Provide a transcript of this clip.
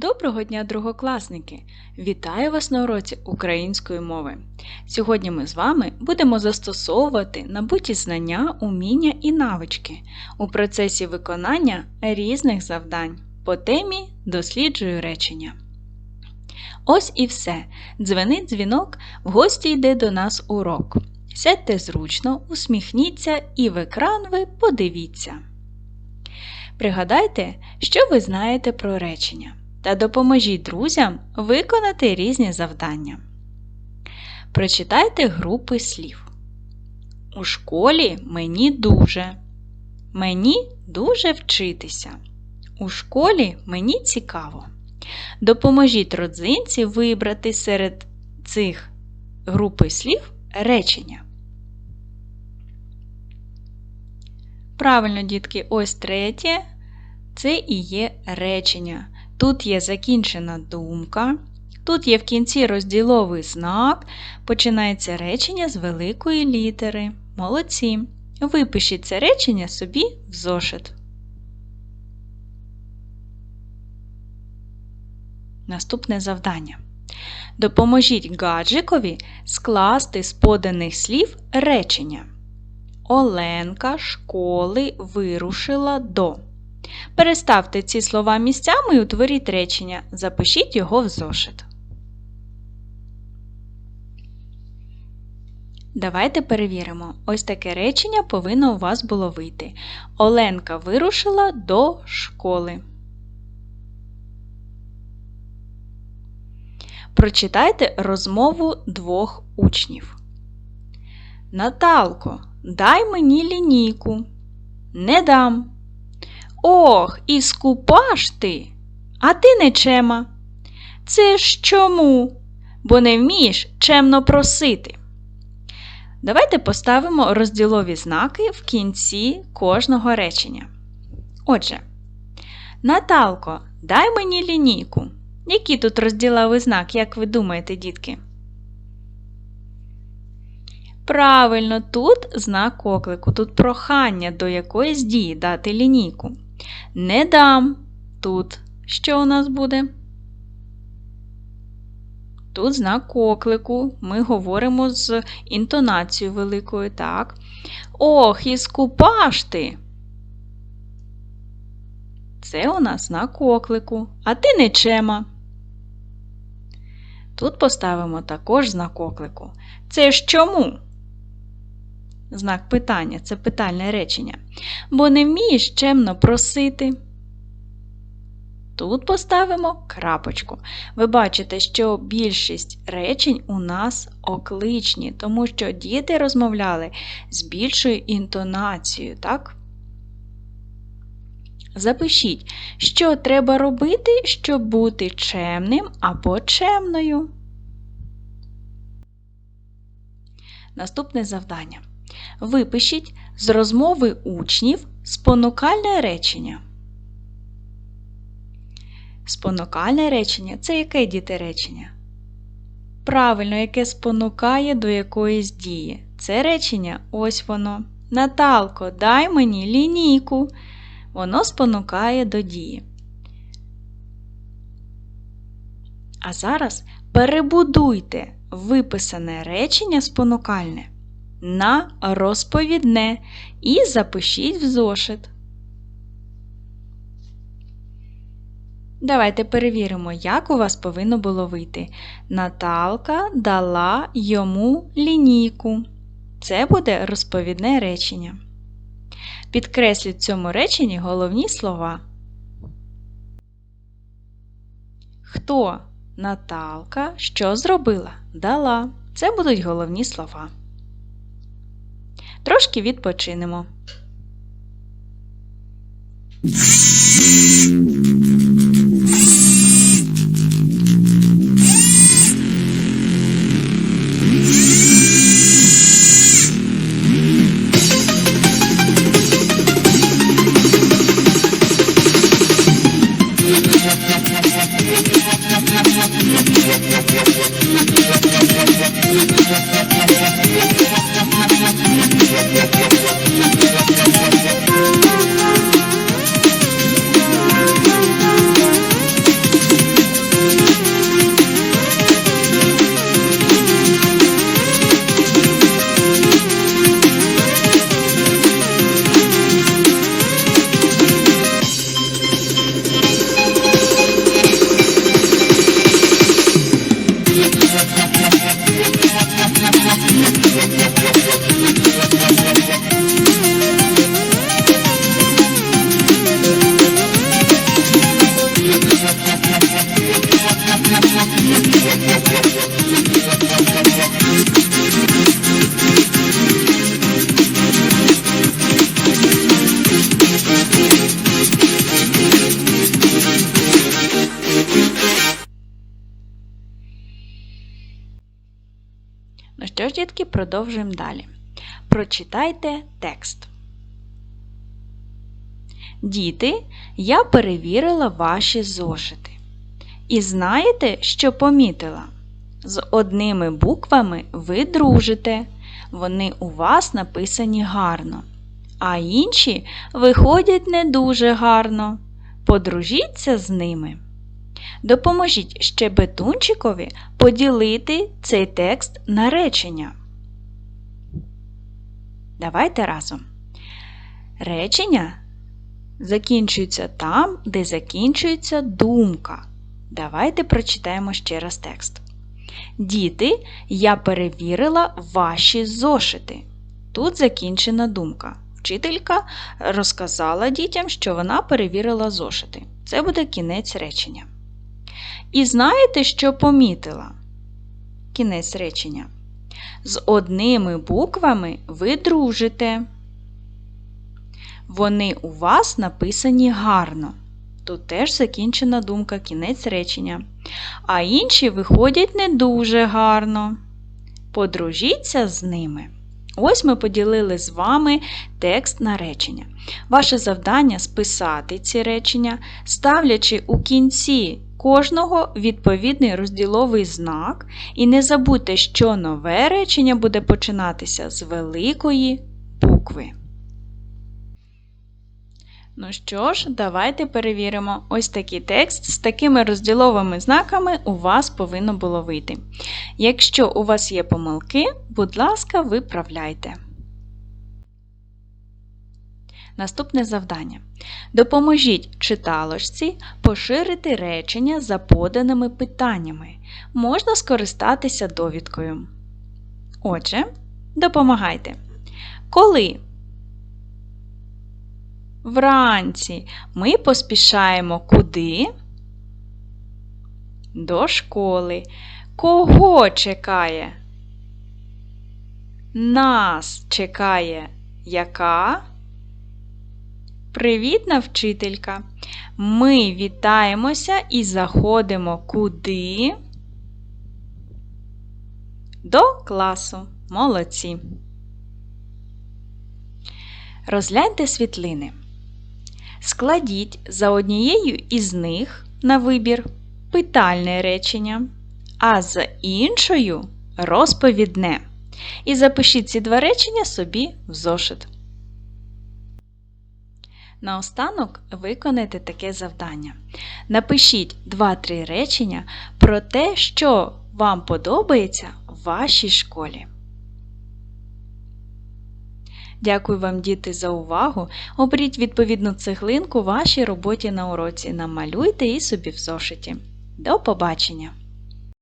Доброго дня, другокласники! Вітаю вас на уроці української мови. Сьогодні ми з вами будемо застосовувати набуті знання, уміння і навички у процесі виконання різних завдань по темі Досліджую речення. Ось і все. Дзвенить дзвінок, в гості йде до нас урок. Сядьте зручно, усміхніться і в екран ви подивіться. Пригадайте, що ви знаєте про речення та допоможіть друзям виконати різні завдання. Прочитайте групи слів. У школі мені дуже. Мені дуже вчитися. У школі мені цікаво. Допоможіть родзинці вибрати серед цих групи слів речення. Правильно, дітки, ось третє це і є речення. Тут є закінчена думка, тут є в кінці розділовий знак, починається речення з великої літери. Молодці. Випишіть це речення собі в зошит. Наступне завдання. Допоможіть гаджикові скласти з поданих слів речення. Оленка школи вирушила до. Переставте ці слова місцями і утворіть речення. Запишіть його в зошит. Давайте перевіримо. Ось таке речення повинно у вас було вийти. Оленка вирушила до школи. Прочитайте розмову двох учнів. Наталко, дай мені лінійку. Не дам. Ох, і скупа ж ти, а ти не чема. Це ж чому? Бо не вмієш чемно просити. Давайте поставимо розділові знаки в кінці кожного речення. Отже, Наталко, дай мені лінійку. Який тут розділовий знак, як ви думаєте, дітки? Правильно, тут знак оклику, тут прохання до якоїсь дії дати лінійку. Не дам. Тут що у нас буде? Тут знак оклику. Ми говоримо з інтонацією великою, так. Ох, і скупа ж ти. Це у нас знак оклику, а ти не чема. Тут поставимо також знак оклику. Це ж чому? Знак питання це питальне речення. Бо не вмієш чемно просити. Тут поставимо крапочку. Ви бачите, що більшість речень у нас окличні, тому що діти розмовляли з більшою інтонацією, так? Запишіть, що треба робити, щоб бути чемним або чемною. Наступне завдання. Випишіть з розмови учнів спонукальне речення. Спонукальне речення це яке діти речення? Правильно, яке спонукає до якоїсь дії. Це речення ось воно. Наталко, дай мені лінійку. Воно спонукає до дії. А зараз перебудуйте виписане речення спонукальне на розповідне і запишіть в зошит. Давайте перевіримо, як у вас повинно було вийти. Наталка дала йому лінійку. Це буде розповідне речення. Підкресліть в цьому реченні головні слова. Хто Наталка що зробила? Дала. Це будуть головні слова. Трошки відпочинемо. Thank you. Ну що ж, дітки, продовжуємо далі. Прочитайте текст. Діти, я перевірила ваші зошити. І знаєте, що помітила? З одними буквами ви дружите, вони у вас написані гарно, а інші виходять не дуже гарно. Подружіться з ними. Допоможіть щебетунчикові поділити цей текст на речення. Давайте разом. Речення закінчуються там, де закінчується думка. Давайте прочитаємо ще раз текст. Діти, я перевірила ваші зошити. Тут закінчена думка. Вчителька розказала дітям, що вона перевірила зошити. Це буде кінець речення. І знаєте, що помітила? Кінець речення. З одними буквами ви дружите. Вони у вас написані гарно. Тут теж закінчена думка, кінець речення. А інші виходять не дуже гарно. Подружіться з ними. Ось ми поділили з вами текст на речення. Ваше завдання списати ці речення, ставлячи у кінці кожного відповідний розділовий знак. І не забудьте, що нове речення буде починатися з великої букви. Ну що ж, давайте перевіримо. Ось такий текст з такими розділовими знаками у вас повинно було вийти. Якщо у вас є помилки, будь ласка, виправляйте. Наступне завдання. Допоможіть читалочці поширити речення за поданими питаннями. Можна скористатися довідкою. Отже, допомагайте. Коли Вранці ми поспішаємо куди? До школи. Кого чекає? Нас чекає яка? Привітна вчителька. Ми вітаємося і заходимо куди? До класу. Молодці. Розгляньте світлини. Складіть за однією із них на вибір питальне речення, а за іншою розповідне. І запишіть ці два речення собі в зошит. Наостанок виконайте таке завдання. Напишіть 2-3 речення про те, що вам подобається в вашій школі. Дякую вам, діти, за увагу. Оберіть відповідну цеглинку вашій роботі на уроці. Намалюйте і собі в зошиті. До побачення!